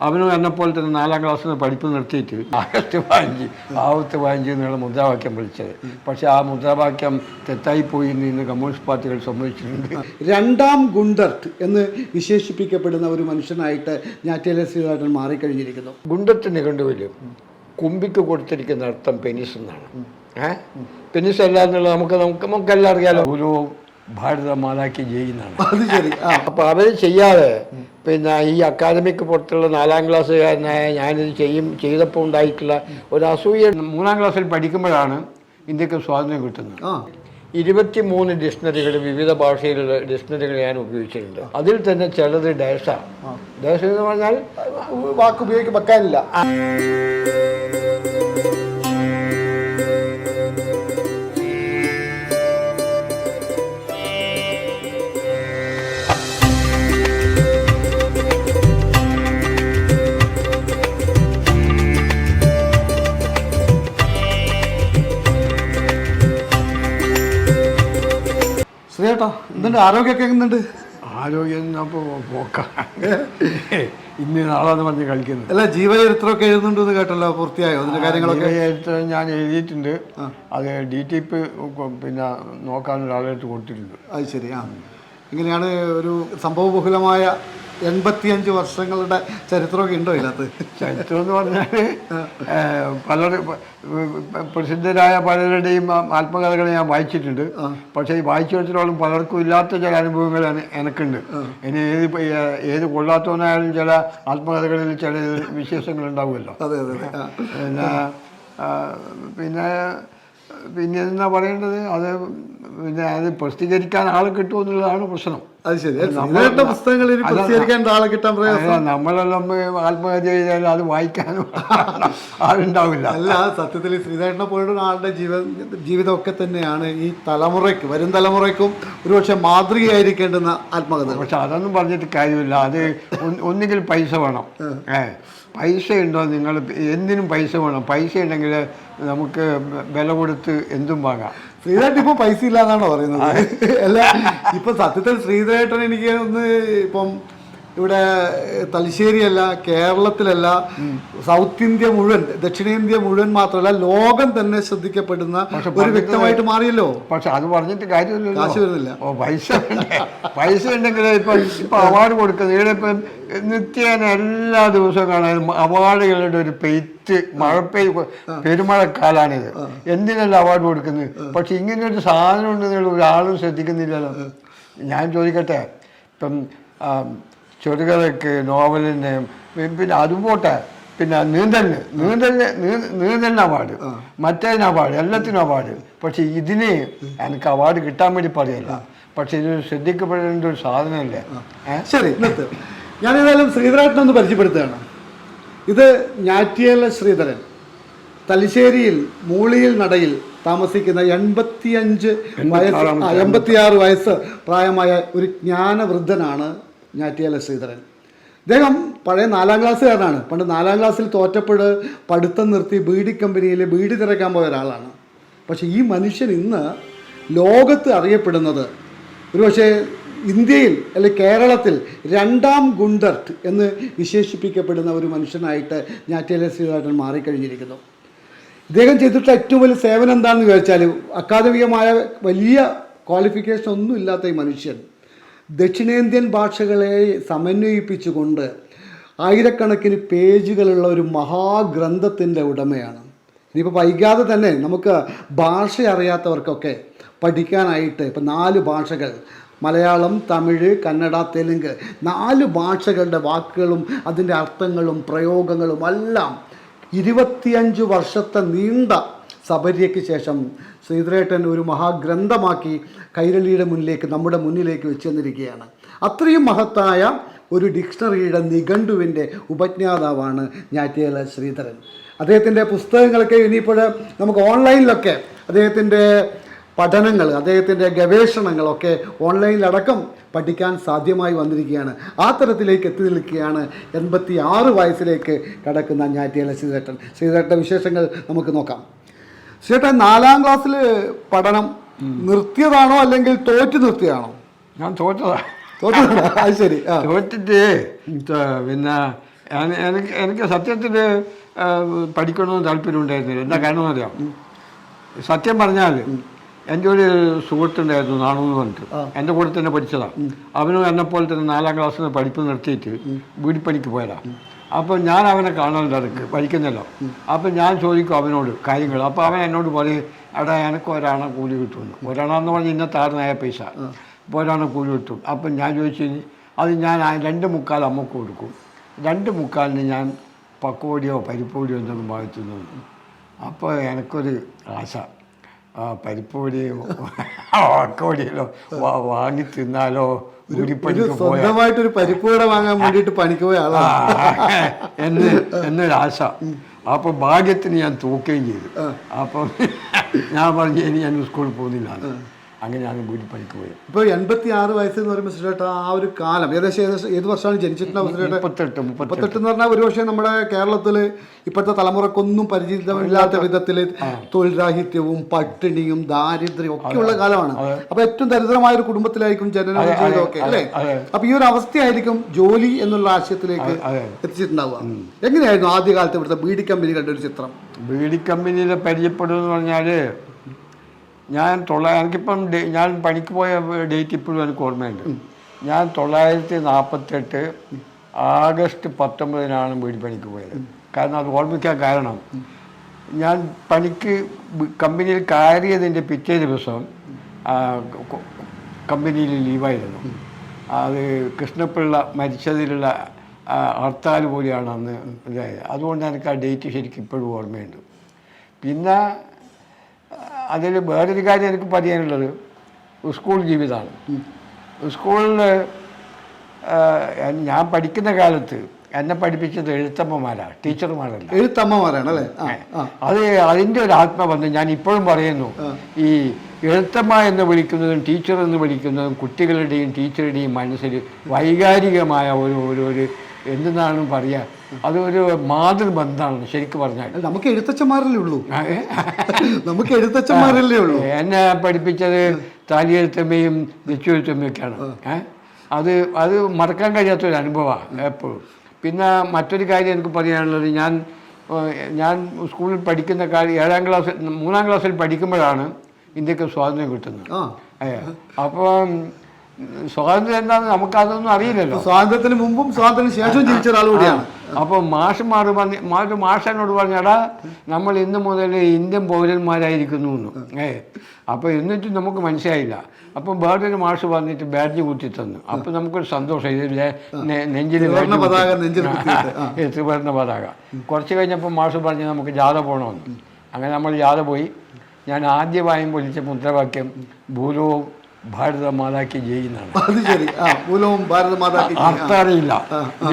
അവനും എന്നെപ്പോലെ തന്നെ നാലാം ക്ലാസ്സിൽ നിന്ന് പഠിപ്പ് നിർത്തിയിട്ട് ആഗസ്റ്റ് പതിനഞ്ച് ആവത്ത് പതിനഞ്ച് എന്നുള്ള മുദ്രാവാക്യം വിളിച്ചത്. പക്ഷേ ആ മുദ്രാവാക്യം തെറ്റായിപ്പോയി എന്ന് ഇന്ന് കമ്മ്യൂണിസ്റ്റ് പാർട്ടികൾ സമ്മതിച്ചിട്ടുണ്ട്. രണ്ടാം ഗുണ്ടർട്ട് എന്ന് വിശേഷിപ്പിക്കപ്പെടുന്ന ഒരു മനുഷ്യനായിട്ട് ഞാറ്റേലെ ശ്രീധരൻ മാറിക്കഴിഞ്ഞിരിക്കുന്നു. ഗുണ്ടർട്ട് നിഘണ്ടുവിൽ കുമ്പിക്ക് കൊടുത്തിരിക്കുന്ന അർത്ഥം പെനിസ് എന്നാണ്. ഏഹ് പെനിസ് അല്ല എന്നുള്ളത് നമുക്ക് നമുക്ക് നമുക്കെല്ലാം അറിയാലോ. ഒരു ഭാരതമാതാക്കി ചെയ്യുന്നതാണ് അത് ശരി. ആ. അപ്പോൾ അവർ ചെയ്യാതെ പിന്നെ ഈ അക്കാദമിക്ക് പുറത്തുള്ള നാലാം ക്ലാസ്സുകാരനായ ഞാനിത് ചെയ്യും ചെയ്തപ്പോൾ ഉണ്ടായിട്ടുള്ള ഒരു അസൂയ മൂന്നാം ക്ലാസ്സിൽ പഠിക്കുമ്പോഴാണ് ഇന്ത്യയ്ക്ക് സ്വാതന്ത്ര്യം കിട്ടുന്നത്. ഇരുപത്തി മൂന്ന് ഡിക്ഷണറികൾ വിവിധ ഭാഷയിലുള്ള ഡിക്ഷണറികൾ ഞാൻ ഉപയോഗിച്ചിട്ടുണ്ട്. അതിൽ തന്നെ ചിലത് ഡാഷാണ് ഡാഷ എന്ന് പറഞ്ഞാൽ വാക്ക് ഉപയോഗിക്കാൻ വെക്കാനില്ല. എന്തുണ്ട് ആരോഗ്യമൊക്കെ എങ്ങനെയുണ്ട്? ആരോഗ്യം അപ്പോൾ പോക്ക. ഇന്ന് നാളെന്ന് പറഞ്ഞ് കളിക്കുന്നത്. അല്ല ജീവചരിത്രമൊക്കെ എഴുതുന്നുണ്ടെന്ന് കേട്ടല്ലോ പൂർത്തിയായോ? അതിന്റെ കാര്യങ്ങളൊക്കെ? ഞാൻ എഴുതിയിട്ടുണ്ട്. അത് ഡി ടി പി പിന്നെ നോക്കാൻ ഒരാളായിട്ട് കൊടുത്തിട്ടുണ്ട്. അത് ശരി ആ. ഇങ്ങനെയാണ് ഒരു സംഭവബഹുലമായ എൺപത്തിയഞ്ച് വർഷങ്ങളുടെ ചരിത്രമൊക്കെ ഉണ്ടോ ഇതിനകത്ത്? ചരിത്രം എന്ന് പറഞ്ഞാൽ പലരും പ്രസിദ്ധരായ പലരുടെയും ആത്മകഥകൾ ഞാൻ വായിച്ചിട്ടുണ്ട്. പക്ഷേ ഈ വായിച്ചു വെച്ചിട്ടോളം പലർക്കും ഇല്ലാത്ത ചില അനുഭവങ്ങൾ എന- എനിക്കുണ്ട്. ഇനി ഏത് ഏത് കൊള്ളാത്തവനായാലും ചില ആത്മകഥകളിൽ ചില വിശേഷങ്ങൾ ഉണ്ടാവുമല്ലോ പിന്നെ പിന്നെ പിന്നെ എന്താ പറയേണ്ടത്? അത് പിന്നെ അത് പ്രസിദ്ധീകരിക്കാൻ ആൾ കിട്ടുമെന്നുള്ളതാണ് പ്രശ്നം. അത് ശരി. ശ്രീധരന്റെ പുസ്തകങ്ങൾ ഇനി പ്രസിദ്ധീകരിക്കാൻ ആളെ കിട്ടാൻ പ്രയാസം. നമ്മളെല്ലാം ആത്മഹത്യ ചെയ്താൽ അത് വായിക്കാനും ആളുണ്ടാവില്ല അല്ല സത്യത്തിൽ ശ്രീധരണ പോലുള്ള ആളുടെ ജീവ ജീവിതമൊക്കെ തന്നെയാണ് ഈ തലമുറയ്ക്ക് വരും തലമുറയ്ക്കും ഒരുപക്ഷെ മാതൃകയായിരിക്കേണ്ടുന്ന ആത്മഹത്യ പക്ഷെ അതൊന്നും പറഞ്ഞിട്ട് കാര്യമില്ല. അത് ഒന്ന് ഒന്നുകിൽ പൈസ വേണം. ഏ പൈസ ഉണ്ടോ നിങ്ങൾ എന്തിനും പൈസ വേണം. പൈസ ഉണ്ടെങ്കിൽ നമുക്ക് വില കൊടുത്ത് എന്തും വാങ്ങാം. ശ്രീധരൻ ഇപ്പൊ പൈസ ഇല്ലാന്നാണോ പറയുന്നത്? അല്ല ഇപ്പൊ സത്യത്തിൽ ശ്രീധരേട്ടൻ എനിക്ക് ഒന്ന് ഇപ്പം ഇവിടെ തലശ്ശേരിയല്ല കേരളത്തിലല്ല സൗത്ത് ഇന്ത്യ മുഴുവൻ ദക്ഷിണേന്ത്യ മുഴുവൻ മാത്രമല്ല ലോകം തന്നെ ശ്രദ്ധിക്കപ്പെടുന്ന ഒരു വ്യക്തമായിട്ട് മാറിയല്ലോ? പക്ഷെ അത് പറഞ്ഞിട്ട് കാര്യമില്ല കാശ് വരുന്നില്ല. ഓ പൈസ പൈസ ഉണ്ടെങ്കിൽ ഇപ്പൊ ഇപ്പൊ അവാർഡ് കൊടുക്കുന്നത്. ഇവിടെ ഇപ്പം നിത്യേന എല്ലാ ദിവസവും കാണാൻ അവാർഡുകളുടെ ഒരു പെയ്ത്ത് മഴ പെയ് പെരുമഴക്കാലാണിത്. എന്തിനല്ല അവാർഡ് കൊടുക്കുന്നത്? പക്ഷെ ഇങ്ങനെ ഒരു സാധനം ഉണ്ടെന്നുള്ള ഒരാളും ശ്രദ്ധിക്കുന്നില്ലല്ലോ. ഞാൻ ചോദിക്കട്ടെ? ഇപ്പം ചെറുകഥയ്ക്ക് നോവലിന് പിന്നെ അതുപോട്ടെ പിന്നെ നീന്തലിന്. നീന്തലിന് നീന്തലിന് അവാർഡ്. മറ്റേതിന് അവാർഡ്. എല്ലാത്തിനും അവാർഡ്. പക്ഷെ ഇതിന് എനിക്ക് അവാർഡ് കിട്ടാൻ വേണ്ടി പറയല്ല. പക്ഷെ ഇത് ശ്രദ്ധിക്കപ്പെടേണ്ട ഒരു സാധനമല്ലേ? ശരി ഞാൻ ഞാനേതായാലും ശ്രീധരേട്ടനെ ഒന്ന് പരിചയപ്പെടുത്തുകയാണ്. ഇത് ഞാറ്റിയല ശ്രീധരൻ. തലശ്ശേരിയിൽ മൂളിയിൽ നടയിൽ താമസിക്കുന്ന എൺപത്തിയഞ്ച് വയസ്സ് എൺപത്തിയാറ് വയസ്സ് പ്രായമായ ഒരു ജ്ഞാനവൃദ്ധനാണ് ഞാറ്റിയല ശ്രീധരൻ. അദ്ദേഹം പഴയ നാലാം ക്ലാസ്സുകാരനാണ്. പണ്ട് നാലാം ക്ലാസ്സിൽ തോറ്റപ്പോൾ പഠിത്തം നിർത്തി ബീഡി കമ്പനിയിൽ ബീഡി തിരക്കാൻ പോയ ഒരാളാണ്. പക്ഷേ ഈ മനുഷ്യൻ ഇന്ന് ലോകത്ത് അറിയപ്പെടുന്നത് ഒരുപക്ഷെ ഇന്ത്യയിൽ അല്ലെ കേരളത്തിൽ രണ്ടാം ഗുണ്ടർട്ട് എന്ന് വിശേഷിപ്പിക്കപ്പെടുന്ന ഒരു മനുഷ്യനായിട്ട് ഞാറ്റേല ശ്രീധരൻ മാറിക്കഴിഞ്ഞിരിക്കുന്നു. ഇദ്ദേഹം ചെയ്തിട്ടുള്ള ഏറ്റവും വലിയ സേവനം എന്താണെന്ന് ചോദിച്ചാൽ അക്കാദമികമായ വലിയ ക്വാളിഫിക്കേഷൻ ഒന്നും ഇല്ലാത്ത ഈ മനുഷ്യൻ ദക്ഷിണേന്ത്യൻ ഭാഷകളെ സമന്വയിപ്പിച്ചുകൊണ്ട് ആയിരക്കണക്കിന് പേജുകളുള്ള ഒരു മഹാഗ്രന്ഥത്തിന്റെ ഉടമയാണ്. ഇനിയിപ്പോൾ വൈകാതെ തന്നെ നമുക്ക് ഭാഷ അറിയാത്തവർക്കൊക്കെ പഠിക്കാനായിട്ട് ഇപ്പം നാല് ഭാഷകൾ മലയാളം തമിഴ് കന്നഡ തെലുങ്ക് നാല് ഭാഷകളുടെ വാക്കുകളും അതിന്റെ അർത്ഥങ്ങളും പ്രയോഗങ്ങളും എല്ലാം ഇരുപത്തിയഞ്ച് വർഷത്തെ നീണ്ട സബര്യയ്ക്ക് ശേഷം ശ്രീധരേട്ടൻ ഒരു മഹാഗ്രന്ഥമാക്കി കൈരളിയുടെ മുന്നിലേക്ക് നമ്മുടെ മുന്നിലേക്ക് വെച്ച് തന്നിരിക്കുകയാണ് അത്രയും മഹത്തായ ഒരു ഡിക്ഷണറിയുടെ നിഘണ്ടുവിന്റെ ഉപജ്ഞാതാവാണ് ഞാറ്റിയല ശ്രീധരൻ. അദ്ദേഹത്തിന്റെ പുസ്തകങ്ങളൊക്കെ ഇനിയിപ്പോൾ നമുക്ക് ഓൺലൈനിലൊക്കെ അദ്ദേഹത്തിന്റെ പഠനങ്ങൾ അദ്ദേഹത്തിന്റെ ഗവേഷണങ്ങളൊക്കെ ഓൺലൈനിലടക്കം പഠിക്കാൻ സാധ്യമായി വന്നിരിക്കുകയാണ്. ആ തരത്തിലേക്ക് എത്തി നിൽക്കുകയാണ് എൺപത്തി ആറ് വയസ്സിലേക്ക് കടക്കുന്ന ഞാറ്റിയല ശ്രീധരൻ. ശ്രീധരന്റെ വിശേഷങ്ങൾ നമുക്ക് നോക്കാം. ശ്രീധരൻ നാലാം ക്ലാസ്സിൽ പഠനം നിർത്തിയതാണോ അല്ലെങ്കിൽ തോറ്റു നിർത്തിയതാണോ? ഞാൻ തോറ്റതാ. തോറ്റതാണോ? അത് ശരി. തോറ്റിട്ട് പിന്നെ എനിക്ക് എനിക്ക് സത്യത്തിൽ പഠിക്കണമെന്ന് താല്പര്യം ഉണ്ടായിരുന്നില്ല. എന്താ കാരണം അറിയാം സത്യം പറഞ്ഞാൽ എന്റെ ഒരു സുഹൃത്തുണ്ടായിരുന്നു നാണു എന്ന് പറഞ്ഞിട്ട്. എന്റെ കൂടെ തന്നെ പഠിച്ചതാണ് അവനും എന്നെപ്പോലെ തന്നെ നാലാം ക്ലാസ്സിൽ നിന്ന് പഠിപ്പ് നിർത്തിയിട്ട് വീടിപ്പണിക്ക് പോയതാ. അപ്പോൾ ഞാൻ അവനെ കാണാൻ അതൊക്കെ പഠിക്കുന്നല്ലോ. അപ്പോൾ ഞാൻ ചോദിക്കും അവനോട് കാര്യങ്ങൾ. അപ്പോൾ അവൻ എന്നോട് പറയും എടാ എനിക്ക് ഒരാണ കൂലി കിട്ടുമെന്ന്. ഒരാണെന്ന് പറഞ്ഞാൽ ഇന്നത്തെ ആറിനായ പൈസ. അപ്പോൾ ഒരാണ കൂലി കിട്ടും. അപ്പം ഞാൻ ചോദിച്ചു അത് ഞാൻ രണ്ട് മുക്കാൽ അമ്മയ്ക്ക് കൊടുക്കും. രണ്ട് മുക്കാലിന് ഞാൻ പക്കോടിയോ പരിപ്പോടിയോ എന്തെങ്കിലും വാങ്ങിച്ചു അപ്പോൾ എനിക്കൊരു ആശ. ആ പരിപ്പോടിയോ പക്കോടിയോ വാ- വാങ്ങി തിന്നാലോ. സ്വന്തമായിട്ടൊരു പരിപ്പുവട വാങ്ങാൻ വേണ്ടിയിട്ട് പണിക്ക് പോയ ആളാണ്. എന്ന് എന്നൊരാശ. അപ്പോൾ ഭാഗ്യത്തിന് ഞാൻ തൂക്കുകയും ചെയ്തു. അപ്പം ഞാൻ പറഞ്ഞു ഇനി ഞാൻ സ്കൂളിൽ പോകുന്നില്ല. അങ്ങനെ ഞാൻ വീട്ടിൽ പണിക്ക് ഇപ്പോൾ ഇപ്പൊ എൺപത്തി ആറ് വയസ്സ് എന്ന് പറയുമ്പോൾ ശ്രീയേട്ടാ ആ ഒരു കാലം ഏകദേശം ഏകദേശം ഏത് വർഷമാണ് ജനിച്ചിട്ടുണ്ടാവും ശ്രീയേട്ടാ മുപ്പത്തെട്ട് മുപ്പത്തെട്ട് മുപ്പത്തെട്ട്. എന്ന് പറഞ്ഞാൽ ഒരുപക്ഷെ നമ്മുടെ കേരളത്തിൽ ഇപ്പോഴത്തെ തലമുറക്കൊന്നും പരിചിതമില്ലാത്ത വിധത്തിൽ തൊഴിൽരാഹിത്യവും പട്ടിണിയും ദാരിദ്ര്യവും ഒക്കെയുള്ള കാലമാണ്. അപ്പൊ ഏറ്റവും ദരിദ്രമായ ഒരു കുടുംബത്തിലായിരിക്കും ജനനം ചെയ്തതൊക്കെ അല്ലേ? അപ്പോൾ അപ്പൊ ഈ ഒരു അവസ്ഥയായിരിക്കും ജോലി എന്നുള്ള ആശയത്തിലേക്ക്. എത്തിച്ചിട്ടുണ്ടാവുക. എങ്ങനെയായിരുന്നു ആദ്യകാലത്ത് ഇവിടുത്തെ ബീഡി കമ്പനികളുടെ ഒരു ചിത്രം? ബീഡി കമ്പനിയിൽ പരിചയപ്പെടുമെന്ന് പറഞ്ഞാൽ ഞാൻ തൊള്ള എനിക്കിപ്പം ഞാൻ പണിക്ക് പോയ ഡേറ്റ് ഇപ്പോഴും എനിക്ക് ഓർമ്മയുണ്ട്. ഞാൻ തൊള്ളായിരത്തി നാൽപ്പത്തെട്ട് ആഗസ്റ്റ് പത്തൊമ്പതിനാണ് വീട് പണിക്ക് പോയത്. കാരണം അത് ഓർമ്മിക്കാൻ കാരണം. ഞാൻ പണിക്ക് കമ്പനിയിൽ കയറിയതിന്റെ പിറ്റേ ദിവസം കമ്പനിയിൽ ലീവായിരുന്നു. അത് കൃഷ്ണപിള്ള മരിച്ചതിലുള്ള ഹർത്താൽ പോലെയാണ് അന്ന് ഇതായത്. അതുകൊണ്ട് എനിക്ക് ആ ഡേറ്റ് ശരിക്കും ഇപ്പോഴും ഓർമ്മയുണ്ട്. പിന്നെ അതിൽ വേറൊരു കാര്യം എനിക്ക് പറയാനുള്ളത്. സ്കൂൾ ജീവിതമാണ് സ്കൂളിൽ ഞാൻ പഠിക്കുന്ന കാലത്ത് എന്നെ പഠിപ്പിച്ചത് എഴുത്തമ്മമാരാണ് ടീച്ചർമാരല്ല. എഴുത്തമ്മമാരാണ് അല്ലേ? അത് അതിന്റെ ഒരു ആത്മബന്ധം ഞാൻ ഇപ്പോഴും പറയുന്നു. ഈ എഴുത്തമ്മ എന്ന് വിളിക്കുന്നതും ടീച്ചർ എന്ന് വിളിക്കുന്നതും കുട്ടികളുടെയും ടീച്ചറുടെയും മനസ്സിൽ വൈകാരികമായ ഒരു ഒരു ഒരു എന്തെന്നാണ് പറയുക അതൊരു മാതൃബന്ധമാണ് ശരിക്കും പറഞ്ഞാൽ. നമുക്ക് എഴുത്തച്ഛന്മാരല്ലേ ഉള്ളൂ? നമുക്ക് എഴുത്തച്ഛന്മാരല്ലേ ഉള്ളൂ? എന്നെ പഠിപ്പിച്ചത് താലിയെഴുത്തമ്മയും നിശ്ചയെഴുത്തമ്മയൊക്കെയാണ് അത് അത് മറക്കാൻ കഴിയാത്തൊരു അനുഭവമാണ് എപ്പോഴും. പിന്നെ മറ്റൊരു കാര്യം എനിക്ക് പറയാനുള്ളത് ഞാൻ ഞാൻ സ്കൂളിൽ പഠിക്കുന്ന കാര്യം ഏഴാം ക്ലാസ് മൂന്നാം ക്ലാസ്സിൽ പഠിക്കുമ്പോഴാണ് ഇന്ത്യയ്ക്ക് സ്വാതന്ത്ര്യം കിട്ടുന്നത്. അപ്പോൾ അപ്പം സ്വാതന്ത്ര്യം എന്താണെന്ന് നമുക്കതൊന്നും അറിയില്ലല്ലോ. സ്വാതന്ത്ര്യത്തിന് മുമ്പും സ്വാതന്ത്ര്യത്തിന് ശേഷവും ജീവിച്ച ഒരാൾ കൂടിയാണ്. അപ്പോൾ മാഷന്മാർ പറഞ്ഞ് മാഷ് മാഷനോട് പറഞ്ഞടാ നമ്മൾ ഇന്ന് മുതൽ ഇന്ത്യൻ പൗരന്മാരായിരിക്കുന്നു എന്ന് ഏ അപ്പോൾ എന്നിട്ട് നമുക്ക് മനസ്സിലായില്ല. അപ്പോൾ വേറൊരു മാഷ് വന്നിട്ട് ബാഡ്ജ് കുത്തി തന്നു. അപ്പോൾ നമുക്കൊരു സന്തോഷം. ഇത് നെഞ്ചിൽ. ത്രിവർണ പതാക കുറച്ച് കഴിഞ്ഞപ്പോൾ മാഷ് പറഞ്ഞ് നമുക്ക് ജാഥ പോകണമെന്ന് അങ്ങനെ നമ്മൾ ജാഥ പോയി. ഞാൻ ആദ്യമായും പൊലിച്ച മുദ്രാവാക്യം ഭൂലവും ഭാരത മാതാക്കി ജയിന്നാണ് അത് ശരി. ആ മൂലവും ഭാരത മാതാക്കി അർത്ഥം അറിയില്ല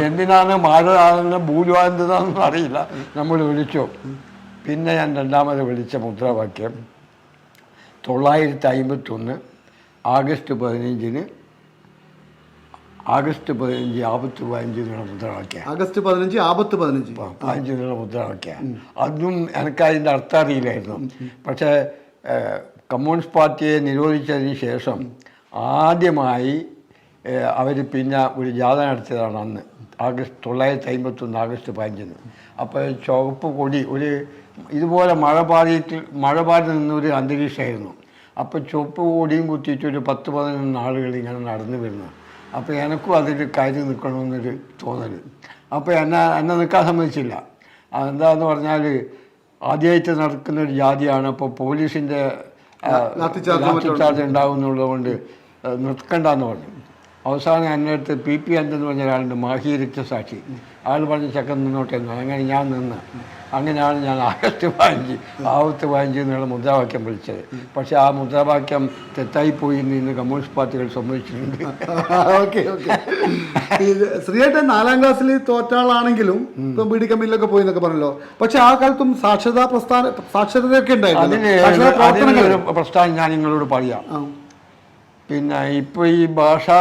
എന്തിനാണ് ഭാരതാണെന്ന് ഭൂലുവാന്തതാണെന്ന് അറിയില്ല. നമ്മൾ വിളിച്ചു. പിന്നെ ഞാൻ രണ്ടാമത് വിളിച്ച മുദ്രാവാക്യം തൊള്ളായിരത്തി അമ്പത്തൊന്ന് ആഗസ്റ്റ് പതിനഞ്ചിന് ആഗസ്റ്റ് പതിനഞ്ച് ആപത്ത് പതിനഞ്ച് എന്നുള്ള മുദ്രാവാക്യം. ആഗസ്റ്റ് പതിനഞ്ച് ആപത്ത് പതിനഞ്ച്. പതിനഞ്ച് എന്നുള്ള മുദ്രാവാക്യം. അതും എനിക്ക് അതിന്റെ അർത്ഥം അറിയില്ലായിരുന്നു. പക്ഷേ കമ്മ്യൂണിസ്റ്റ് പാർട്ടിയെ നിരോധിച്ചതിന് ശേഷം ആദ്യമായി അവർ പിന്നെ ഒരു ജാഥ നടത്തിയതാണ് അന്ന് ആഗസ്റ്റ് തൊള്ളായിരത്തി അമ്പത്തൊന്ന് ആഗസ്റ്റ് പതിനഞ്ചിന്. അപ്പോൾ ചുവപ്പ് കൊടി ഒരു ഇതുപോലെ മഴ പാതിയിട്ട് മഴ പാതി നിന്നൊരു അന്തരീക്ഷമായിരുന്നു. അപ്പോൾ ചുവപ്പ് കൊടിയും കുത്തിയിട്ട് ഒരു പത്ത് പതിനൊന്ന് ആളുകൾ ഇങ്ങനെ നടന്നു വരുന്നു. അപ്പോൾ എനിക്കും അതിൽ കാര്യം നിൽക്കണമെന്നൊരു തോന്നൽ അപ്പോൾ എന്നെ എന്നെ നിൽക്കാൻ സമ്മതിച്ചില്ല. അതെന്താണെന്ന് പറഞ്ഞാൽ ആദ്യമായിട്ട് നടക്കുന്ന ഒരു ജാതിയാണ് അപ്പോൾ പോലീസിന്റെ ലാത്തിച്ചാർജ് ചാർജ് ഉണ്ടാകുന്നുള്ളത് കൊണ്ട് നിൽക്കണ്ടെന്ന് പറഞ്ഞു. അവസാനം എന്റെ അടുത്ത് പി പി അന്തെന്ന് പറഞ്ഞ ഒരാളുണ്ട് മാഹി സാക്ഷി. ആൾ പറഞ്ഞ ചക്കൻ നിന്നോട്ടെ എന്ന്. അങ്ങനെ ഞാൻ നിന്ന്. അങ്ങനെയാണ് ഞാൻ ആഗസ്റ്റ് പതിനഞ്ച് ആവത്ത് പതിനഞ്ച് എന്നുള്ള മുദ്രാവാക്യം വിളിച്ചത്. പക്ഷേ ആ മുദ്രാവാക്യം തെറ്റായിപ്പോയി എന്ന് ഇന്ന് കമ്മ്യൂണിസ്റ്റ് പാർട്ടികൾ സമ്മതിച്ചിട്ടുണ്ട്. Okay okay. ശ്രീയേട്ടൻ നാലാം ക്ലാസ്സിൽ തോറ്റാളാണെങ്കിലും ഇപ്പം ബി ഡി കമ്പനിയിലൊക്കെ പോയി എന്നൊക്കെ പറഞ്ഞല്ലോ. പക്ഷെ ആ കാലത്തും സാക്ഷരതാ പ്രസ്ഥാന സാക്ഷരതയൊക്കെ ഉണ്ടായിരുന്നു. അതിന് പ്രസ്ഥാനം ഞാൻ നിങ്ങളോട് പറയാം. പിന്നെ ഇപ്പോൾ ഈ ഭാഷാ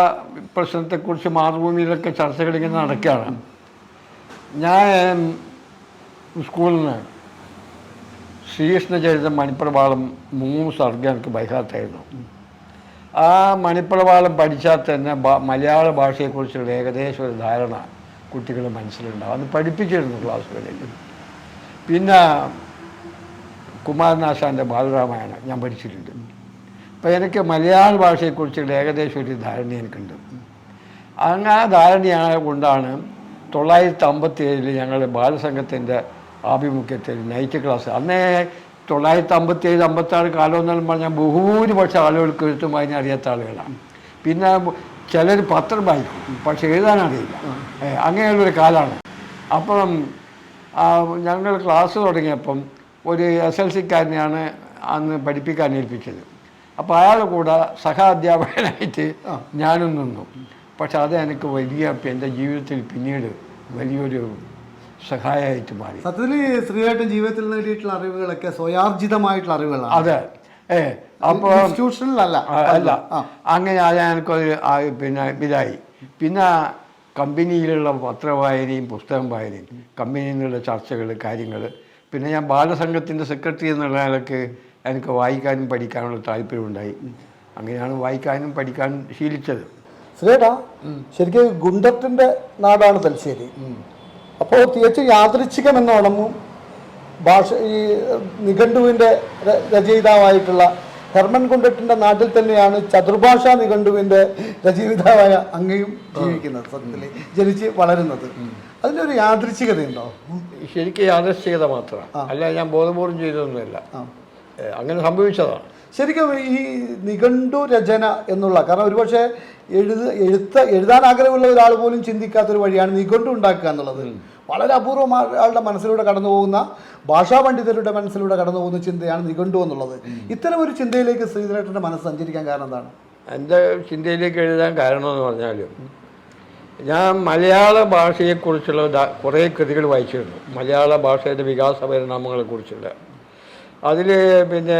പ്രശ്നത്തെക്കുറിച്ച് മാതൃഭൂമിയിലൊക്കെ ചർച്ചകൾ ഇങ്ങനെ നടക്കുകയാണ്. ഞാൻ സ്കൂളിൽ നിന്ന് ശ്രീകൃഷ്ണചരിതം മണിപ്രവാളം മൂന്ന് സർഗം എനിക്ക് ബൈഹാത്തായിരുന്നു ആ മണിപ്രവാളം പഠിച്ചാൽ തന്നെ മലയാള ഭാഷയെക്കുറിച്ചുള്ള ഏകദേശം ഒരു ധാരണ കുട്ടികൾ മനസ്സിലുണ്ടാവും. അത് പഠിപ്പിച്ചിരുന്നു ക്ലാസ്സുകളിൽ പിന്നെ കുമാരനാശാന്റെ ബാലരാമായണം ഞാൻ പഠിച്ചിട്ടുണ്ട്. അപ്പോൾ എനിക്ക് മലയാള ഭാഷയെക്കുറിച്ചുള്ള ഏകദേശം ഒരു ധാരണ എനിക്കുണ്ട്. അങ്ങനെ ആ ധാരണയാണ് കൊണ്ടാണ് തൊള്ളായിരത്തി അമ്പത്തി ഏഴിൽ ഞങ്ങൾ ബാലസംഘത്തിന്റെ ആഭിമുഖ്യത്തിൽ നൈറ്റ് ക്ലാസ് അന്നേ തൊള്ളായിരത്തി അമ്പത്തി ഏഴ് അമ്പത്താറ് കാലം എന്നെല്ലാം പറഞ്ഞാൽ ബഹുഭൂരിപക്ഷം ആളുകൾക്ക് എഴുത്തും അതിനെ അറിയാത്ത ആളുകളാണ്. പിന്നെ ചിലർ പത്രം വായിക്കും പക്ഷെ ഏ, അങ്ങനെയുള്ളൊരു കാലമാണ്. അപ്പം ഞങ്ങൾ ക്ലാസ് തുടങ്ങിയപ്പം ഒരു എസ് എൽ സിക്കാരനെയാണ് അന്ന് പഠിപ്പിക്കാൻ ഏൽപ്പിച്ചത്. അപ്പോൾ അയാളുടെ കൂടെ സഹാധ്യാപകനായിട്ട് ഞാനും നിന്നു. പക്ഷെ അത് എനിക്ക് വലിയ എന്റെ ജീവിതത്തിൽ പിന്നീട് വലിയൊരു സഹായമായിട്ട് മാറി. സത്യത്തിൽ സ്ത്രീയായിട്ട് ജീവിതത്തിൽ നേടിയിട്ടുള്ള അറിവുകളൊക്കെ സ്വയാർജിതമായിട്ടുള്ള അറിവുകളാണ്. അതെ. ഏ അപ്പോൾ ഇൻസ്റ്റിറ്റ്യൂഷനിലല്ല അല്ല. അങ്ങനെ അത് എനിക്കൊരു പിന്നെ ഇതായി. പിന്നെ കമ്പനിയിലുള്ള പത്രവായനയും പുസ്തകം വായനയും കമ്പനിയിൽ നിന്നുള്ള ചർച്ചകൾ കാര്യങ്ങൾ പിന്നെ ഞാൻ ബാലസംഘത്തിന്റെ സെക്രട്ടറി എന്നുള്ള നിലയ്ക്ക് എനിക്ക് വായിക്കാനും പഠിക്കാനുള്ള താല്പര്യമുണ്ടായി. അങ്ങനെയാണ് വായിക്കാനും പഠിക്കാനും ശീലിച്ചത്. ശ്രീടാ ശരിക്കും ഗുണ്ടത്തിന്റെ നാടാണ് തലശ്ശേരി. അപ്പോൾ തികച്ചും യാദൃച്ഛികം എന്നോണമും ഭാഷ ഈ നിഘണ്ടുവിന്റെ ര- രചയിതാവായിട്ടുള്ള ഹെർമൻ ഗുണ്ടറ്റിന്റെ നാട്ടിൽ തന്നെയാണ് ചതുർഭാഷ നിഘണ്ടുവിന്റെ രചയിതാവായ അങ്ങയും ജീവിക്കുന്നത് സത്യത്തിൽ ജനിച്ച് വളരുന്നത്. അതിലൊരു യാദൃച്ഛികതയുണ്ടോ? ശരിക്കും യാദൃച്ഛികത മാത്രമാണ് അല്ല ഞാൻ ബോധപൂർവം ചെയ്തതൊന്നുമല്ല. ഏ, അങ്ങനെ സംഭവിച്ചതാണ്. ശരിക്കും ഈ നിഘണ്ടു രചന എന്നുള്ള കാരണം ഒരുപക്ഷെ എഴുത എഴുത്ത എഴുതാൻ ആഗ്രഹമുള്ള ഒരാൾ പോലും ചിന്തിക്കാത്തൊരു വഴിയാണ് നിഘണ്ടു ഉണ്ടാക്കുക എന്നുള്ളത്. വളരെ അപൂർവം ആളുടെ മനസ്സിലൂടെ കടന്നു പോകുന്ന ഭാഷാ പണ്ഡിതരുടെ മനസ്സിലൂടെ കടന്നു പോകുന്ന ചിന്തയാണ് നിഘണ്ടു എന്നുള്ളത്. ഇത്തരം ഒരു ചിന്തയിലേക്ക് ശ്രീധരേട്ടന്റെ മനസ്സ് സഞ്ചരിക്കാൻ കാരണം എന്താണ്? എന്റെ ചിന്തയിലേക്ക് എഴുതാൻ കാരണമെന്ന് പറഞ്ഞാൽ ഞാൻ മലയാള ഭാഷയെക്കുറിച്ചുള്ള കുറേ കൃതികൾ വായിച്ചിരുന്നു. മലയാള ഭാഷയുടെ വികാസ പരിണാമങ്ങളെക്കുറിച്ചുള്ള. അതിൽ പിന്നെ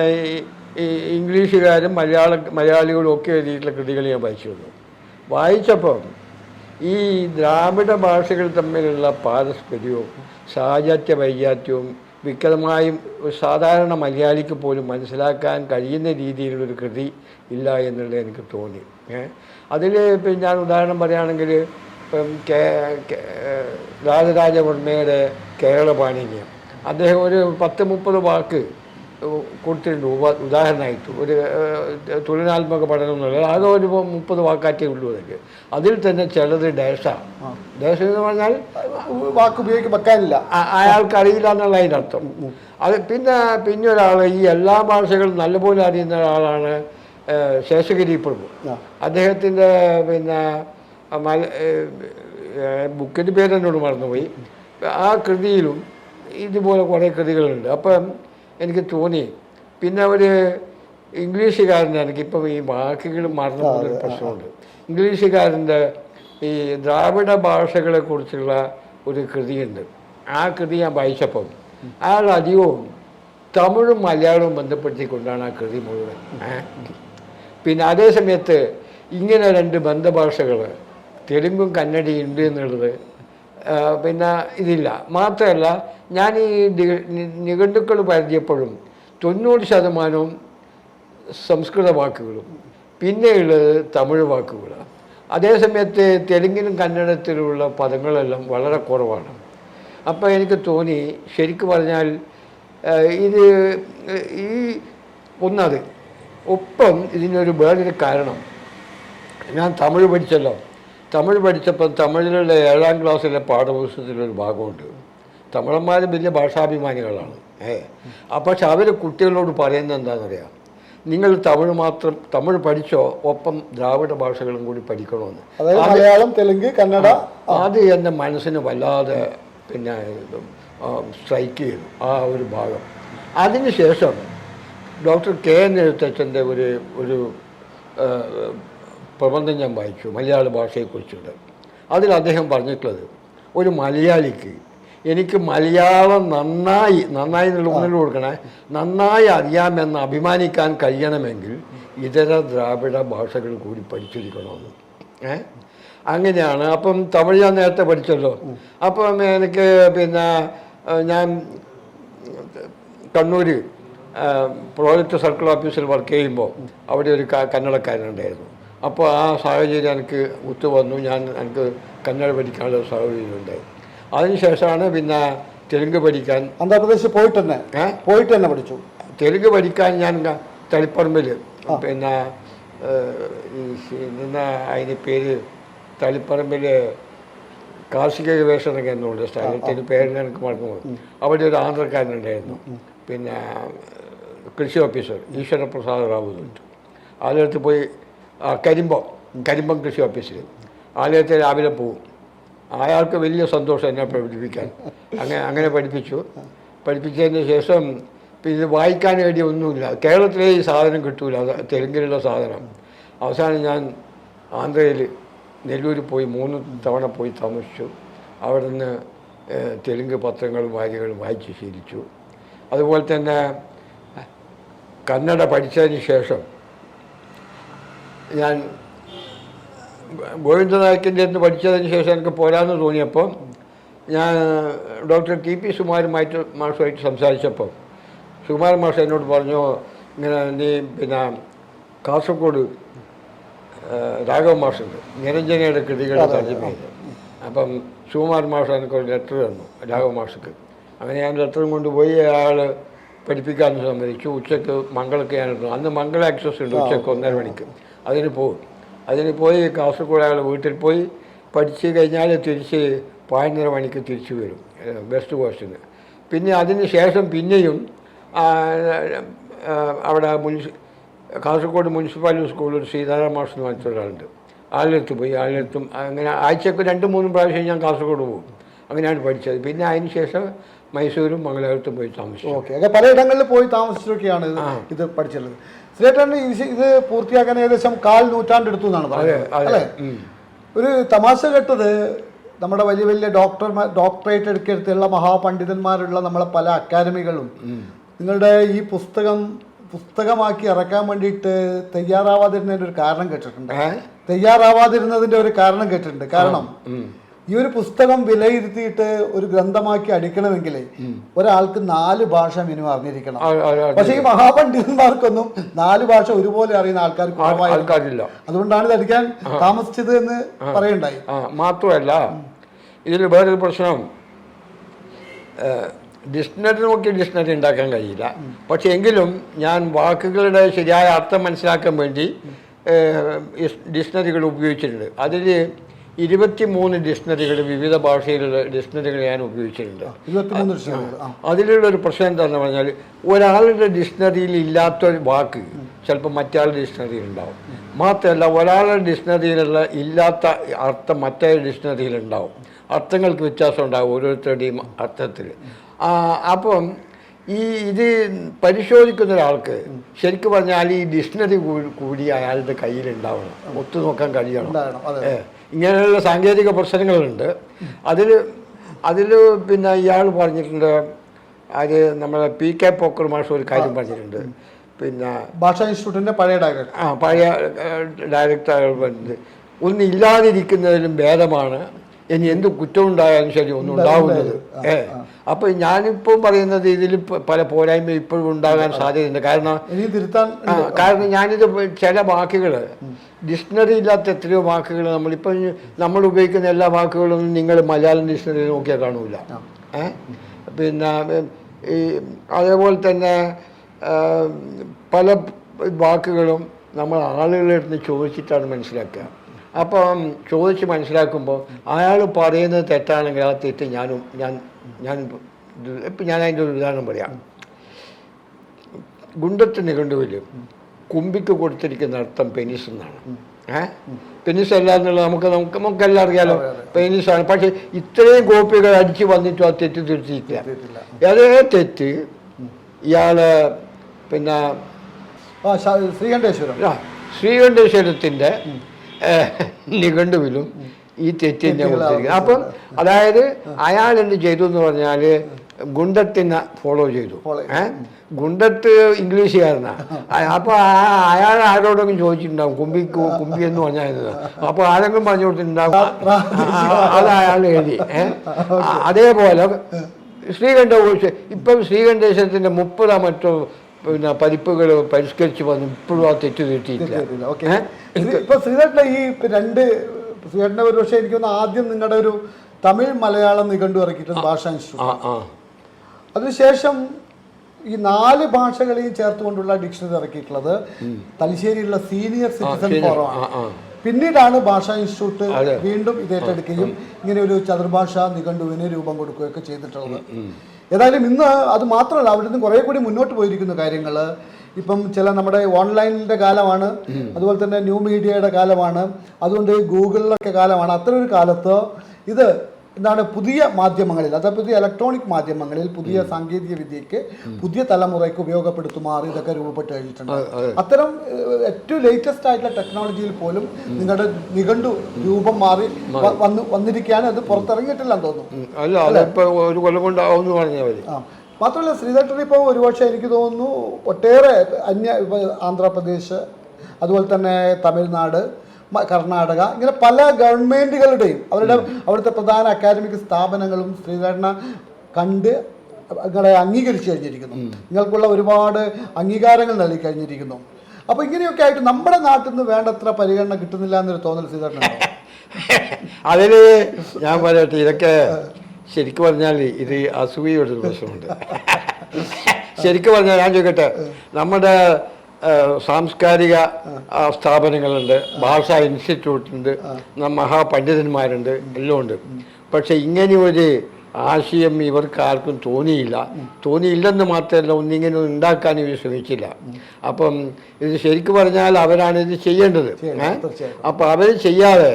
ഈ- ഇംഗ്ലീഷുകാരും മലയാള മലയാളികളും ഒക്കെ എഴുതിയിട്ടുള്ള കൃതികൾ ഞാൻ വായിച്ചിരുന്നു വായിച്ചപ്പം ഈ ദ്രാവിഡ ഭാഷകൾ തമ്മിലുള്ള പാരസ്പര്യവും സാജാത്യ വൈജാത്യവും വ്യക്തമായും സാധാരണ മലയാളിക്ക് പോലും മനസ്സിലാക്കാൻ കഴിയുന്ന രീതിയിലുള്ളൊരു കൃതി ഇല്ല എന്നുള്ളത് എനിക്ക് തോന്നി. അതിൽ ഇപ്പം ഞാൻ ഉദാഹരണം പറയുകയാണെങ്കിൽ രാജരാജവർമ്മയുടെ കേരള പാണിനിയം അദ്ദേഹം ഒരു പത്ത് മുപ്പത് വാക്ക് ഉപ ഉദാഹരണമായിട്ട് ഒരു തൊഴിലാത്മക പഠനം എന്നുള്ളത് ആകെ ഒരു മുപ്പത് വാക്കാറ്റേ ഉള്ളൂ അതൊക്കെ അതിൽ തന്നെ ചിലത് ഡേഷാണ് ഡേഷ എന്ന് പറഞ്ഞാൽ വാക്ക് ഉപയോഗിക്കാൻ വെക്കാനില്ല. അയാൾക്ക് അറിയില്ല എന്നുള്ള അതിന്റെ അർത്ഥം. അത് പിന്നെ പിന്നെ ഒരാൾ ഈ എല്ലാ ഭാഷകളും നല്ലപോലെ അറിയുന്ന ഒരാളാണ് ശേഷഗിരി പ്രഭു. അദ്ദേഹത്തിന്റെ പിന്നെ മല ബുക്കിന്റെ പേര് എന്നോട് മറന്നുപോയി. ആ കൃതിയിലും ഇതുപോലെ കുറേ കൃതികളുണ്ട്. അപ്പം എനിക്ക് തോന്നി. പിന്നെ അവർ ഇംഗ്ലീഷുകാരന്റെ എനിക്കിപ്പം ഈ വാക്കുകൾ മറന്നു പോകുന്നൊരു പ്രശ്നമുണ്ട്. ഇംഗ്ലീഷുകാരന്റെ ഈ ദ്രാവിഡ ഭാഷകളെക്കുറിച്ചുള്ള ഒരു കൃതിയുണ്ട്. ആ കൃതി ഞാൻ വായിച്ചപ്പം അയാൾ അധികവും തമിഴും മലയാളവും ബന്ധപ്പെടുത്തിക്കൊണ്ടാണ് ആ കൃതി മുഴുവൻ. പിന്നെ അതേ സമയത്ത് ഇങ്ങനെ രണ്ട് ബന്ധഭാഷകൾ തെലുങ്കും കന്നഡയും ഉണ്ട് എന്നുള്ളത് പിന്നെ ഇതില്ല. മാത്രമല്ല ഞാൻ ഈ നിഘണ്ടുക്കൾ പരിചയപ്പോഴും തൊണ്ണൂറ് ശതമാനവും സംസ്കൃത വാക്കുകളും. പിന്നെയുള്ളത് തമിഴ് വാക്കുകളാണ് അതേസമയത്ത് തെലുങ്കിലും കന്നഡത്തിലുള്ള പദങ്ങളെല്ലാം വളരെ കുറവാണ്. അപ്പോൾ എനിക്ക് തോന്നി ശരിക്കും പറഞ്ഞാൽ ഇത് ഈ ഒന്നത്. ഒപ്പം ഇതിനൊരു വേറൊരു കാരണം. ഞാൻ തമിഴ് പഠിച്ചല്ലോ. തമിഴ് പഠിച്ചപ്പോൾ തമിഴിലുള്ള ഏഴാം ക്ലാസ്സിലെ പാഠപുസ്തകത്തിലൊരു ഭാഗമുണ്ട്. തമിഴന്മാർ വലിയ ഭാഷാഭിമാനികളാണ്. ഏ? പക്ഷെ അവർ കുട്ടികളോട് പറയുന്നത് എന്താണെന്നറിയാം നിങ്ങൾ തമിഴ് മാത്രം തമിഴ് പഠിച്ചോ ഒപ്പം ദ്രാവിഡ ഭാഷകളും കൂടി പഠിക്കണമെന്ന് മലയാളം തെലുങ്ക് കന്നഡ അത് എന്റെ മനസ്സിന് വല്ലാതെ പിന്നെ സ്ട്രൈക്ക് ചെയ്തു ആ ഒരു ഭാഗം. അതിനുശേഷം ഡോക്ടർ കെ എൻ എഴുത്തച്ഛന്റെ ഒരു ഒരു പ്രബന്ധം ഞാൻ വായിച്ചു മലയാള ഭാഷയെക്കുറിച്ചുണ്ട് അതിൽ അദ്ദേഹം പറഞ്ഞിട്ടുള്ളത് ഒരു മലയാളിക്ക് എനിക്ക് മലയാളം നന്നായി നന്നായി എന്നുള്ള ഊന്നൽ കൊടുക്കണേ നന്നായി അറിയാമെന്ന് അഭിമാനിക്കാൻ കഴിയണമെങ്കിൽ ഇതര ദ്രാവിഡ ഭാഷകൾ കൂടി പഠിച്ചിരിക്കണമെന്ന്. ഏ? അങ്ങനെയാണ്. അപ്പം തമിഴ് ഞാൻ നേരത്തെ പഠിച്ചല്ലോ. അപ്പം എനിക്ക് പിന്നെ ഞാൻ കണ്ണൂർ പ്രോജക്റ്റ് സർക്കിൾ ഓഫീസിൽ വർക്ക് ചെയ്യുമ്പോൾ അവിടെ ഒരു കന്നഡക്കാരനുണ്ടായിരുന്നു അപ്പോൾ ആ സാഹചര്യം എനിക്ക് ഒത്തു വന്നു ഞാൻ എനിക്ക് കന്നഡ പഠിക്കാനുള്ള സാഹചര്യമുണ്ടായി അതിനുശേഷമാണ് പിന്നെ തെലുങ്ക് പഠിക്കാൻ. ആന്ധ്രാപ്രദേശ് പോയിട്ട് തന്നെ പോയിട്ട് തന്നെ പഠിച്ചു? തെലുങ്ക് പഠിക്കാൻ ഞാൻ തളിപ്പറമ്പിൽ. പിന്നെ പിന്നെ അതിന് പേര് തളിപ്പറമ്പിൽ കാർഷിക ഗവേഷണ കേന്ദ്രമുണ്ട് സ്ഥലത്തിന് പേരിന് എനിക്ക് മറന്നു പോകും അവിടെ ഒരു ആന്ധ്രക്കാരനുണ്ടായിരുന്നു. പിന്നെ കൃഷി ഓഫീസർ ഈശ്വരപ്രസാദ് റാവു അതിനകത്ത് പോയി കരിമ്പം. കരിമ്പം കൃഷി ഓഫീസിൽ ആലയത്തിൽ രാവിലെ പോവും. അയാൾക്ക് വലിയ സന്തോഷം എന്നെ പഠിപ്പിക്കാൻ. അങ്ങനെ അങ്ങനെ പഠിപ്പിച്ചു. പഠിപ്പിച്ചതിന് ശേഷം പിന്നെ വായിക്കാൻ വേണ്ടി ഒന്നുമില്ല. കേരളത്തിലെ ഈ സാധനം കിട്ടൂല. തെലുങ്കിലുള്ള സാധനം. അവസാനം ഞാൻ ആന്ധ്രയിൽ നെല്ലൂർ പോയി മൂന്ന് തവണ പോയി താമസിച്ചു. അവിടെ നിന്ന് തെലുങ്ക് പത്രങ്ങളും വാരികളും വായിച്ച് ശീലിച്ചു. അതുപോലെ തന്നെ കന്നഡ പഠിച്ചതിന് ശേഷം ഞാൻ ഗോവിന്ദനായക്കിന്റെ അടുത്ത് പഠിച്ചതിന് ശേഷം എനിക്ക് പോരാന്ന് തോന്നിയപ്പോൾ ഞാൻ ഡോക്ടർ ടി പി സുമാരുമായിട്ട് മാഷുമായിട്ട് സംസാരിച്ചപ്പോൾ സുകുമാരൻ മാഷ് എന്നോട് പറഞ്ഞു ഇങ്ങനെ നീ പിന്നെ കാസർഗോഡ് രാഘവ മാഷുണ്ട്. നിരഞ്ജനയുടെ കൃതികൾ തർജമ ചെയ്ത് അപ്പം സുകുമാരൻ മാഷ് എനിക്കൊരു ലെറ്റർ തന്നു രാഘവ മാഷക്ക്. അങ്ങനെ ഞാൻ ലെറ്ററും കൊണ്ടുപോയി അയാൾ പഠിപ്പിക്കാൻ സമ്മതിച്ചു. ഉച്ചയ്ക്ക് മംഗളൊക്കെ ഞാനിരുന്നു അന്ന് മംഗള ആക്സസ് ഉണ്ട് ഉച്ചയ്ക്ക് ഒന്നര മണിക്ക്. അതിന് പോകും അതിന് പോയി കാസർഗോഡ് അയാൾ വീട്ടിൽ പോയി പഠിച്ച് കഴിഞ്ഞാൽ തിരിച്ച് പതിനൊന്നര മണിക്ക് തിരിച്ചു വരും വെസ്റ്റ് കോസ്റ്റിന് പിന്നെ അതിന് ശേഷം പിന്നെയും അവിടെ മുനിസി കാസർഗോഡ് മുനിസിപ്പാലിറ്റി സ്കൂളിൽ സീതാറാം മാഷ് എന്ന് പറഞ്ഞ ഒരാളുണ്ട്. ആളിലെടുത്ത് പോയി ആളിലെത്തും അങ്ങനെ ആഴ്ചക്ക് രണ്ട് മൂന്നും പ്രാവശ്യം ഞാൻ കാസർഗോഡ് പോകും. അങ്ങനെയാണ് പഠിച്ചത്. പിന്നെ അതിന് ശേഷം മൈസൂരും മംഗലാപുരത്തും പോയി താമസിച്ചു. ഓക്കെ. അങ്ങനെ പലയിടങ്ങളിൽ പോയി താമസിച്ചൊക്കെയാണ് ഇത് ഇത് പഠിച്ചിട്ടുള്ളത് ശ്രീയേട്ടൻ ഇത് പൂർത്തിയാക്കാൻ ഏകദേശം കാൽ നൂറ്റാണ്ട് എടുത്തു എന്നാണ് പറയുന്നത് അല്ലേ? ഒരു തമാശ കെട്ടത് നമ്മുടെ വലിയ വലിയ ഡോക്ടർമാർ ഡോക്ടറേറ്റ് എടുക്കെടുത്തുള്ള മഹാപണ്ഡിതന്മാരുള്ള നമ്മളെ പല അക്കാദമികളും നിങ്ങളുടെ ഈ പുസ്തകം പുസ്തകമാക്കി ഇറക്കാൻ വേണ്ടിയിട്ട് തയ്യാറാവാതിരുന്നതിന്റെ ഒരു കാരണം കേട്ടിട്ടുണ്ട്? തയ്യാറാവാതിരുന്നതിന്റെ ഒരു കാരണം കേട്ടിട്ടുണ്ട്. കാരണം. ഈ ഒരു പുസ്തകം വിലയിരുത്തിയിട്ട് ഒരു ഗ്രന്ഥമാക്കി അടിക്കണമെങ്കിൽ ഒരാൾക്ക് നാല് ഭാഷ മിനിമം അറിഞ്ഞിരിക്കണം. പക്ഷേ ഈ മഹാപണ്ഡിതന്മാർക്കൊന്നും നാല് ഭാഷ ഒരുപോലെ അറിയുന്ന ആൾക്കാർ ആൾക്കാരില്ല. അതുകൊണ്ടാണ് ഇത് അടിക്കാൻ താമസിച്ചത് എന്ന് പറയണ്ടായി. മാത്രമല്ല ഇതിൽ വേറൊരു പ്രശ്നം. ഡിക്ഷണറി നോക്കി ഡിക്ഷണറി ഉണ്ടാക്കാൻ കഴിയില്ല. പക്ഷേ എങ്കിലും ഞാൻ വാക്കുകളുടെ ശരിയായ അർത്ഥം മനസ്സിലാക്കാൻ വേണ്ടി ഡിക്ഷണറികൾ ഉപയോഗിച്ചിട്ടുണ്ട്. അതിൽ ഇരുപത്തി മൂന്ന് ഡിക്ഷണറികൾ വിവിധ ഭാഷയിലുള്ള ഡിക്ഷണറികൾ ഞാൻ ഉപയോഗിച്ചിട്ടുണ്ട്. ഇരുപത്തിമൂന്ന് അതിലുള്ള ഒരു പ്രശ്നം എന്താണെന്ന് പറഞ്ഞാൽ ഒരാളുടെ ഡിക്ഷണറിയിൽ ഇല്ലാത്ത ഒരു വാക്ക് ചിലപ്പോൾ മറ്റാളുടെ ഡിക്ഷണറിയിൽ ഉണ്ടാവും. മാത്രമല്ല ഒരാളുടെ ഡിക്ഷണറിയിലുള്ള ഇല്ലാത്ത അർത്ഥം മറ്റേ ഡിക്ഷണറിയിൽ ഉണ്ടാവും. അർത്ഥങ്ങൾക്ക് വ്യത്യാസം ഉണ്ടാവും ഓരോരുത്തരുടെയും അർത്ഥത്തിൽ. അപ്പം ഈ ഇത് പരിശോധിക്കുന്ന ഒരാൾക്ക് ശരിക്കും പറഞ്ഞാൽ ഈ ഡിക്ഷണറി കൂടി അയാളുടെ കയ്യിലുണ്ടാവണം ഉണ്ടാവണം. ഒത്തു നോക്കാൻ കഴിയണം. ഇങ്ങനെയുള്ള സാങ്കേതിക പ്രശ്നങ്ങളുണ്ട്. അതിൽ അതിൽ പിന്നെ ഇയാൾ പറഞ്ഞിട്ടുണ്ട് അത് നമ്മളെ പി കെ പോക്കർ മാഷ് ഒരു കാര്യം പറഞ്ഞിട്ടുണ്ട്. പിന്നെ ഭാഷാ ഇൻസ്റ്റിറ്റ്യൂട്ടിന്റെ പഴയ ഡയറക്ടർ. ആ പഴയ ഡയറക്ടർ പറഞ്ഞിട്ടുണ്ട് ഒന്നും ഇല്ലാതിരിക്കുന്നതിലും ഭേദമാണ്. ഇനി എന്ത് കുറ്റം ഉണ്ടായാലും ശരി ഒന്നും ഉണ്ടാവുന്നത്. ഏ. അപ്പോൾ ഞാനിപ്പോൾ പറയുന്നത് ഇതിൽ പല പോരായ്മ ഇപ്പോഴും ഉണ്ടാകാൻ സാധ്യതയുണ്ട്. കാരണം തിരുത്താൻ കാരണം ഞാനിത് ചില വാക്കുകൾ ഡിക്ഷണറി ഇല്ലാത്ത എത്രയോ വാക്കുകൾ നമ്മളിപ്പോൾ നമ്മൾ ഉപയോഗിക്കുന്ന എല്ലാ വാക്കുകളും നിങ്ങൾ മലയാളം ഡിക്ഷണറി നോക്കിയാൽ കാണൂല. പിന്നെ ഈ അതേപോലെ തന്നെ പല വാക്കുകളും നമ്മൾ ആളുകളെ അടുത്ത് ചോദിച്ചിട്ടാണ് മനസ്സിലാക്കുക. അപ്പം ചോദിച്ച് മനസ്സിലാക്കുമ്പോൾ അയാൾ പറയുന്നത് തെറ്റാണെങ്കിൽ ആ തെറ്റ് ഞാനും ഞാൻ ഞാൻ ഇപ്പം ഞാൻ അതിന്റെ ഒരു ഉദാഹരണം പറയാം. ഗുണ്ടത്ത് നിഘണ്ടുവിൽ കുമ്പിക്ക് കൊടുത്തിരിക്കുന്ന അർത്ഥം പെനിസ് എന്നാണ്. ഏ? പെനിസ് അല്ല എന്നുള്ളത് നമുക്ക് നമുക്ക് നമുക്കെല്ലാം അറിയാലോ. പെനിസാണ് പക്ഷെ ഇത്രയും കോപ്പികൾ അടിച്ച് വന്നിട്ടും ആ തെറ്റ് തിരുത്തിയിട്ടില്ല അതേ തെറ്റ് ഇയാൾ പിന്നെ ശ്രീകണ്ഠേശ്വരം. ശ്രീകണ്ഠേശ്വരത്തിന്റെ നിഘണ്ടുവിലും ഈ തെറ്റ് തന്നെ കൊടുത്തിരിക്കുന്നത് അപ്പം അതായത് അയാൾ എന്ത് ചെയ്തു എന്ന് പറഞ്ഞാൽ ഗുണ്ടത്തിനെ ഫോളോ ചെയ്തു. Follow ഏ? ഗുണ്ടത്ത് ഇംഗ്ലീഷുകാരനാ. അപ്പോൾ അയാൾ ആരോടെങ്കിലും ചോദിച്ചിട്ടുണ്ടാവും കുമ്പി കുമ്പി എന്ന് പറഞ്ഞാൽ അപ്പോൾ ആരെങ്കിലും പറഞ്ഞു കൊടുത്തിട്ടുണ്ടാവും? അത് അയാൾ എഴുതി. ഏ? ആ, അതേപോലെ ശ്രീകണ്ഠ ഇപ്പം ശ്രീകണ്ഠേശ്വരത്തിന്റെ മുപ്പതാ മറ്റോ പിന്നെ പതിപ്പുകൾ പരിഷ്കരിച്ച് വന്നു. ഇപ്പോഴും ആ തെറ്റ് ഏ? ഇപ്പൊ ശ്രീധരന്റെ ഈ രണ്ട് ശ്രീയേട്ടന്റെ ഒരു പക്ഷേ എനിക്ക് തോന്നുന്നു ആദ്യം നിങ്ങളുടെ ഒരു തമിഴ് മലയാളം നിഘണ്ടു ഇറക്കിയിട്ടുണ്ട് ഭാഷ ഇൻസ്റ്റിറ്റ്യൂട്ട്. അതിനുശേഷം ഈ നാല് ഭാഷകളെയും ചേർത്തുകൊണ്ടുള്ള ഡിക്ഷണറി ഇറക്കിയിട്ടുള്ളത് തലശ്ശേരിയിലുള്ള സീനിയർ സിറ്റിസൺ ഫോറമാണ് പിന്നീടാണ് ഭാഷാ ഇൻസ്റ്റിറ്റ്യൂട്ട് വീണ്ടും ഇത് ഏറ്റെടുക്കുകയും ഇങ്ങനെ ഒരു ചതുർഭാഷ നിഘണ്ടുവിന് രൂപം കൊടുക്കുകയൊക്കെ ചെയ്തിട്ടുള്ളത്. ഏതായാലും ഇന്ന് അത് മാത്രമല്ല അവിടെ നിന്ന് കുറേ കൂടി മുന്നോട്ട് പോയിരിക്കുന്ന കാര്യങ്ങൾ ഇപ്പം ചില നമ്മുടെ ഓൺലൈനിന്റെ കാലമാണ് അതുപോലെ തന്നെ ന്യൂ മീഡിയയുടെ കാലമാണ് അതുകൊണ്ട് ഗൂഗിളിലൊക്കെ കാലമാണ്. അത്തരം ഒരു കാലത്ത് ഇത് എന്താണ് പുതിയ മാധ്യമങ്ങളിൽ അതായത് പുതിയ ഇലക്ട്രോണിക് മാധ്യമങ്ങളിൽ പുതിയ സാങ്കേതിക വിദ്യയ്ക്ക് പുതിയ തലമുറയ്ക്ക് ഉപയോഗപ്പെടുത്തുമാറി ഇതൊക്കെ രൂപപ്പെട്ട് കഴിഞ്ഞിട്ടുണ്ട്. അത്തരം ഏറ്റവും ലേറ്റസ്റ്റ് ആയിട്ടുള്ള ടെക്നോളജിയിൽ പോലും നിങ്ങളുടെ നിഘണ്ടു രൂപം മാറി വന്നു വന്ന് വന്നിരിക്കുകയാണ്. അത് പുറത്തിറങ്ങിയിട്ടില്ലെന്ന് തോന്നുന്നു. അല്ല ഒരു കൊല്ലം മാത്രമല്ല ശ്രീധട്ടൻ ഇപ്പോൾ ഒരുപക്ഷെ എനിക്ക് തോന്നുന്നു ഒട്ടേറെ അന്യ ആന്ധ്രാപ്രദേശ് അതുപോലെ തന്നെ തമിഴ്നാട് കർണാടക ഇങ്ങനെ പല ഗവൺമെന്റുകളുടെയും അവരുടെ അവിടുത്തെ പ്രധാന അക്കാദമിക് സ്ഥാപനങ്ങളും ശ്രീധരനെ കണ്ട് നിങ്ങളെ അംഗീകരിച്ചു കഴിഞ്ഞിരിക്കുന്നു. നിങ്ങൾക്കുള്ള ഒരുപാട് അംഗീകാരങ്ങൾ നൽകി കഴിഞ്ഞിരിക്കുന്നു. അപ്പോൾ ഇങ്ങനെയൊക്കെ ആയിട്ട് നമ്മുടെ നാട്ടിൽ നിന്ന് വേണ്ടത്ര പരിഗണന കിട്ടുന്നില്ല എന്നൊരു തോന്നൽ ശ്രീധരനുണ്ടോ? അതിൽ ഞാൻ പറയട്ടെ ഇതൊക്കെ ശരിക്കും പറഞ്ഞാൽ ഇത് അസൂയയുടെ ഒരു പ്രശ്നമുണ്ട്. ശരിക്കും പറഞ്ഞാൽ ഞാൻ ചോദിക്കട്ടെ നമ്മുടെ സാംസ്കാരിക സ്ഥാപനങ്ങളുണ്ട് ഭാഷാ ഇൻസ്റ്റിറ്റ്യൂട്ടുണ്ട് മഹാപണ്ഡിതന്മാരുണ്ട് എല്ലാം ഉണ്ട്. പക്ഷെ ഇങ്ങനെ ഒരു ആശയം ഇവർക്ക് ആർക്കും തോന്നിയില്ല. തോന്നിയില്ലെന്ന് മാത്രമല്ല ഒന്നിങ്ങനെ ഉണ്ടാക്കാൻ ഇവർ ശ്രമിച്ചില്ല. അപ്പം ഇത് ശരിക്കും പറഞ്ഞാൽ അവരാണ് ഇത് ചെയ്യേണ്ടത്. അപ്പം അപ്പോൾ അവർ ചെയ്യാതെ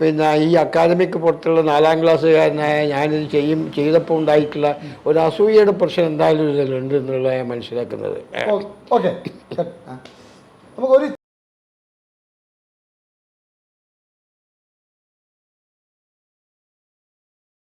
പിന്നെ ഈ അക്കാദമിക്ക് പുറത്തുള്ള നാലാം ക്ലാസ്സുകാരനായ ഞാനിത് ചെയ്യും ചെയ്തപ്പോൾ ഉണ്ടായിട്ടുള്ള ഒരു അസൂയയുടെ പ്രശ്നം എന്തായാലും ഇതിലുണ്ട് എന്നുള്ള ഞാൻ മനസ്സിലാക്കുന്നത്. ഓക്കെ. നമുക്കൊരു